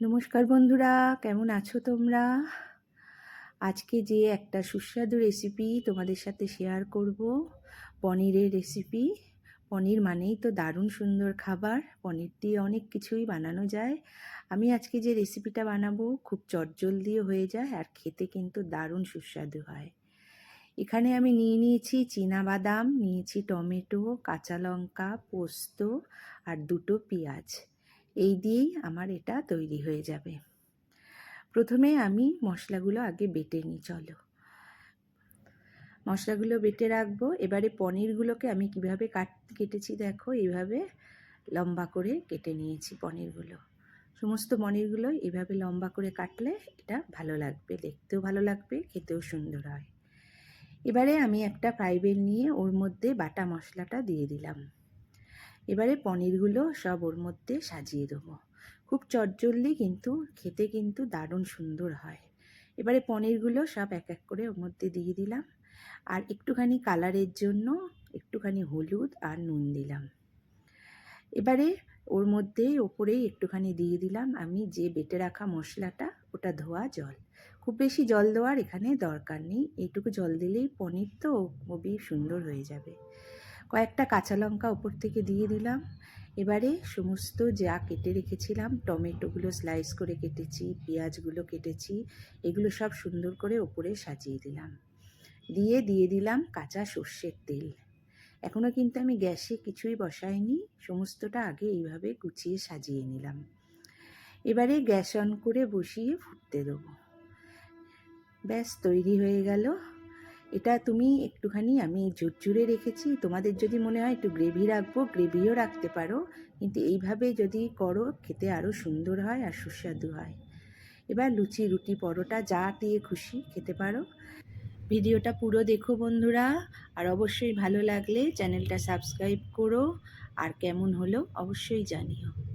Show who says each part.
Speaker 1: নমস্কার বন্ধুরা, কেমন আছো তোমরা? আজকে যে একটা সুস্বাদু রেসিপি তোমাদের সাথে শেয়ার করব, পনিরের রেসিপি পনির মানেই তো দারুণ সুন্দর খাবার, পনির দিয়ে অনেক কিছুই বানানো যায়। আমি আজকে যে রেসিপিটা বানাবো খুব চটজলদিও হয়ে যায় আর খেতে কিন্তু দারুণ সুস্বাদু হয়। এখানে আমি নিয়ে নিয়েছি বাদাম নিয়েছি টমেটো, কাঁচা লঙ্কা, পোস্ত আর দুটো পেঁয়াজ। এই দিয়েই আমার এটা তৈরি হয়ে যাবে। প্রথমে আমি মশলাগুলো আগে বেটে নিই, চলো। মশলাগুলো বেটে রাখব। এবারে পনিরগুলোকে আমি কীভাবে কাট, কেটেছি দেখো, এইভাবে লম্বা করে কেটে নিয়েছি পনিরগুলো। সমস্ত পনিরগুলো এভাবে লম্বা করে কাটলে এটা ভালো লাগবে, দেখতেও ভালো লাগবে, খেতেও সুন্দর হয়। এবারে আমি একটা ফ্রাই নিয়ে ওর মধ্যে বাটা মশলাটা দিয়ে দিলাম। এবারে পনিরগুলো সব ওর মধ্যে সাজিয়ে দেবো। খুব চটজলদি কিন্তু, খেতে কিন্তু দারুণ সুন্দর হয়। এবারে পনিরগুলো সব এক এক করে ওর মধ্যে দিয়ে দিলাম। আর একটুখানি কালারের জন্য একটুখানি হলুদ আর নুন দিলাম। এবারে ওর মধ্যে ওপরেই একটুখানি দিয়ে দিলাম আমি যে বেটে রাখা মশলাটা, ওটা ধোয়া জল। খুব বেশি জল দেওয়ার এখানে দরকার নেই। এইটুকু জল দিলেই পনির তো খুবই সুন্দর হয়ে যাবে। কয়েকটা কাঁচা লঙ্কা উপর থেকে দিয়ে দিলাম। এবারে সমস্ত যা কেটে রেখেছিলাম, টমেটোগুলো স্লাইস করে কেটেছি, পেঁয়াজগুলো কেটেছি, এগুলো সব সুন্দর করে ওপরে সাজিয়ে দিলাম। দিয়ে দিয়ে দিলাম কাঁচা সর্ষের তেল। এখনও কিন্তু আমি গ্যাসে কিছুই বসাইনি, সমস্তটা আগে এইভাবে গুছিয়ে সাজিয়ে নিলাম। এবারে গ্যাস অন করে বসিয়ে ফুটতে দেবো। ব্যাস, তৈরি হয়ে গেল। এটা তুমি একটুখানি আমি জুড়ে রেখেছি। তোমাদের যদি মনে হয় একটু গ্রেভি রাখব, গ্রেভিও রাখতে পারো। কিন্তু এইভাবে যদি করো, খেতে আরও সুন্দর হয় আর সুস্বাদু হয়। এবার লুচি, রুটি, পরোটা, যা দিয়ে খুশি খেতে পারো। ভিডিওটা পুরো দেখো বন্ধুরা। আর অবশ্যই ভালো লাগলে চ্যানেলটা সাবস্ক্রাইব করো। আর কেমন হলো অবশ্যই জানিও।